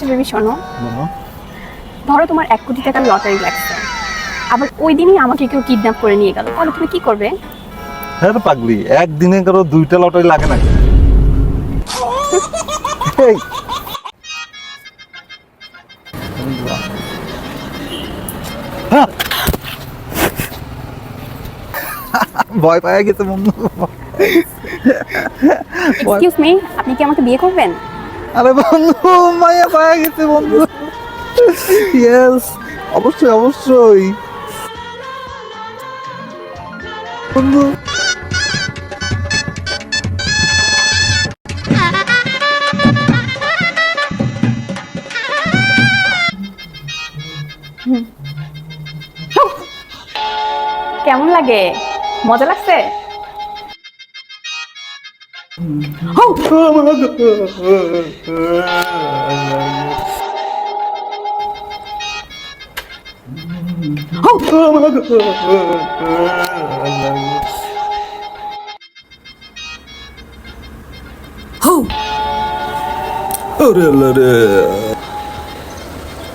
আচ্ছা বেবি শোনো। ধরো তোমার এক কোটি টাকার লটারি লাগছে। আবার ওই দিনই আমাকে কেউ কিডন্যাপ করে নিয়ে গেল। তাহলে তুমি কি করবে? হ্যাঁ পাগলি একদিনে কারও দুইটা লটারি লাগে না হ্যাঁ। ভয় পায় গেছে বন্ধু। এক্সকিউজ মি আপনি কি আমাকে বিয়ে করবেন? আরে বন্ধু মায়া পায়া গেছে বন্ধু। ইয়েস অবশ্যই অবশ্যই। বন্ধু। কেমন লাগে? মজা লাগছে?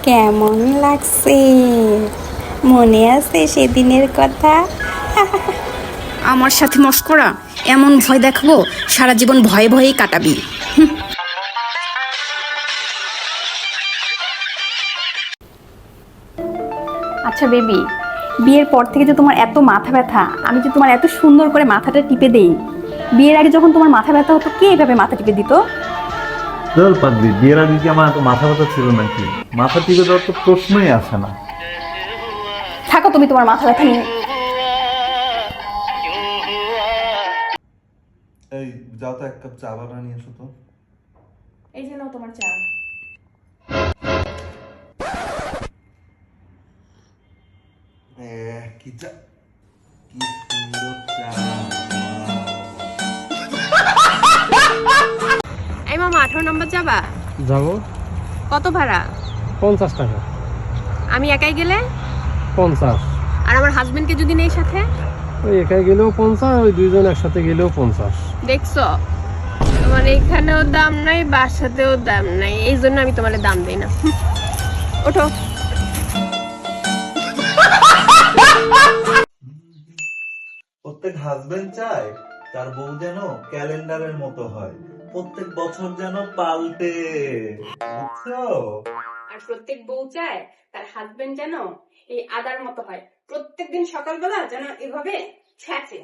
কেমন লাগছে? মনে আছে সেদিনের কথা? আমার সাথে মস্করা। এমন ভয় দেখাবো সারা জীবন ভয়ে ভয়েই কাটাবি। আচ্ছা বেবি বিয়ের পর থেকে যে তোমার এত মাথা ব্যথা আমি যে তোমার এত সুন্দর করে মাথাটা টিপে দেই। বিয়ের আগে যখন তোমার মাথা ব্যথা হতো কে এভাবে মাথা টিপে দিত? বিয়ের আগে কি আমার এত মাথা ব্যথা ছিল নাকি? মাথা টিপে দেওয়ার তো প্রশ্নই আসে না। থাকো তুমি তোমার মাথা ব্যথা নিয়ে। এই যাও তো এক কাপ চা বানা নিয়ে এসো তো। এই যে নাও তোমার চা। কি চা? কি সুন্দর চা। এই মামা আঠারো নম্বর যাবা যাব। কত ভাড়া? পঞ্চাশ টাকা। আমি একাই গেলে? পঞ্চাশ। আর আমার হাজবেন্ডকে যদি নেই সাথে? ওই একাই গেলেও পঞ্চাশ ওই দুইজন একসাথে গেলেও পঞ্চাশ। দেখছ? তোমার এখানেও দাম নাই বাসাতেও দাম নাই। এই জন্য আমি তোমার দাম দেই না। ওঠো। প্রত্যেক হাজবেন্ড চায় তার বউ যেন ক্যালেন্ডারের মতো হয়। প্রত্যেক বছর যেন পাল্টে। বুঝছ? আর প্রত্যেক বউ চায় তার হাজবেন্ড যেন এই আদার মতো হয়। প্রত্যেকদিন সকালবেলা যেন এভাবে ছ্যাঁচে।